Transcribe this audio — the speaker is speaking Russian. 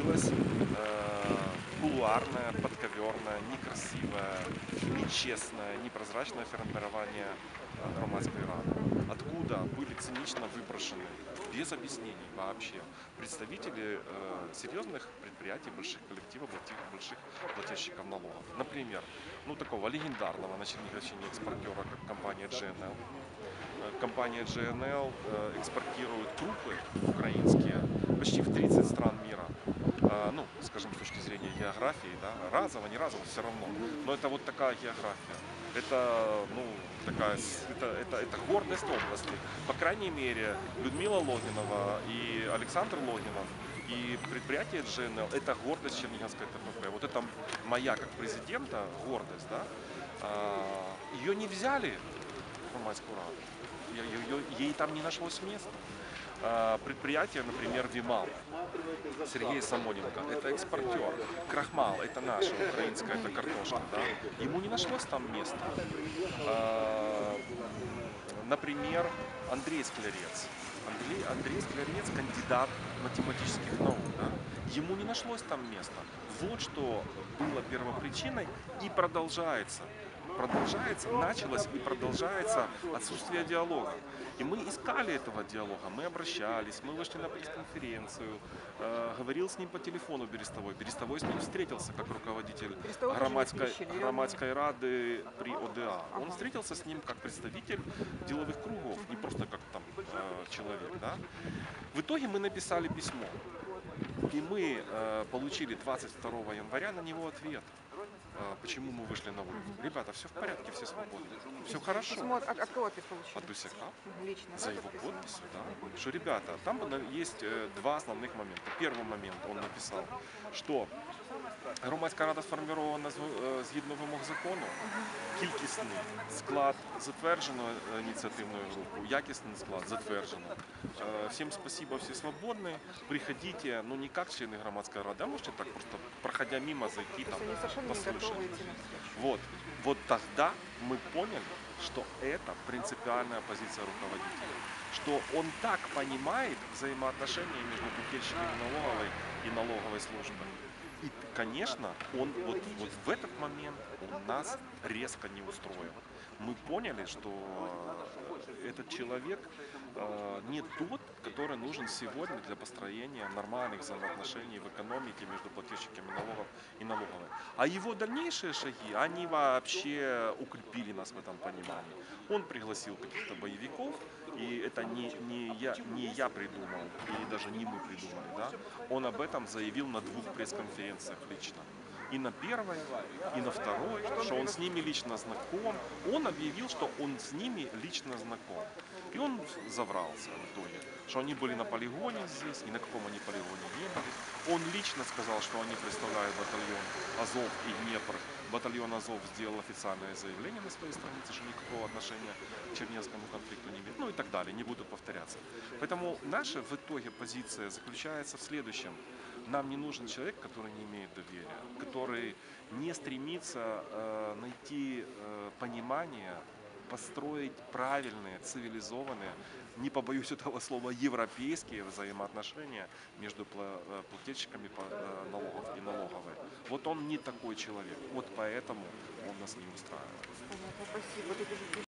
появилось э, кулуарное, подковерное, некрасивое, нечестное, непрозрачное формирование э, громадской рады. Откуда были цинично выброшены, без объяснений вообще, представители э, серьезных предприятий, больших коллективов, больших- плательщиков налогов. Например, ну такого легендарного на Черниговщине экспортера, как компания GNL. Э, Компания GNL э, экспортирует крупы украинские почти в 30 стран мира. Э, Ну, скажем, с географии, да, разово, не разово, все равно. Но это вот такая география. Это, ну, такая, это, это, это гордость области. По крайней мере, Людмила Логинова и Александр Логинов и предприятие GNL – это гордость Черниговской ТПП. Вот это моя, как президента, гордость, да. А, Ее не взяли в ее- ей там не нашлось места. А, Предприятие, например, Вимал, Сергей Самоненко, это экспортер. Крахмал, это наша украинская, это картошка, да. Ему не нашлось там места. А, Например, Андрей Склярец. Андрей, Андрей Склярец кандидат математических наук, да. Ему не нашлось там места. Вот что было первопричиной и продолжается. Продолжается, началось и продолжается отсутствие диалога. И мы искали этого диалога, мы обращались, мы вышли на пресс-конференцию, э, говорил с ним по телефону Берестовой. Берестовой с ним встретился как руководитель громадской, громадской рады при ОДА. Он встретился с ним как представитель деловых кругов, не просто как там э, человек. Да? В итоге мы написали письмо. И мы э, получили 22 января на него ответ. Э, почему мы вышли на улицу? Ребята, все в порядке, все свободны. Все хорошо. Письмо от, от кого ты получил? От Дусяка. Мгм, Лично, За да, его подписано? подписью, да. Что, ребята, там на- есть э, два основных момента. Первый момент он написал, що громадська рада сформована з- е, згідно вимог закону, кількісний склад затверджено е, ініціативною групою, якісний склад затверджено. Е, Всім спасибо, всі свободні. Приходите, ну не как члены громадской рады, а можете так просто, проходя мимо, зайти То там, встречу. Вот, вот тогда мы поняли, что это принципиальная позиция руководителя. Что он так понимает взаимоотношения между плательщиками налоговой и налоговой службой. И, конечно, он вот, вот в этот момент он нас резко не устроил. Мы поняли, что э, этот человек э, не тот, который нужен сегодня для построения нормальных взаимоотношений в экономике между плательщиками налогов и налоговой. А его дальнейшие шаги, они вообще укрепили нас в этом понимании. Он пригласил каких-то боевиков, и это не, не, я, не я придумал, и даже не мы придумали. Да? Он об этом заявил на двух пресс-конференциях лично. И на первой, и на второй, что он с ними лично знаком. Он объявил, что он с ними лично знаком. И он заврался в итоге, что они были на полигоне здесь, и на каком они полигоне не были. Он лично сказал, что они представляют батальон Азов и Днепр. Батальон Азов сделал официальное заявление на своей странице, что никакого отношения к Чернецкому конфликту не имеет. Ну и так далее, не буду повторяться. Поэтому наша в итоге позиция заключается в следующем. Нам не нужен человек, который не имеет доверия, который не стремится э, найти э, понимание, построить правильные, цивилизованные, не побоюсь этого слова, европейские взаимоотношения между э, плательщиками э, налогов и налоговой. Вот он не такой человек. Вот поэтому он нас не устраивает.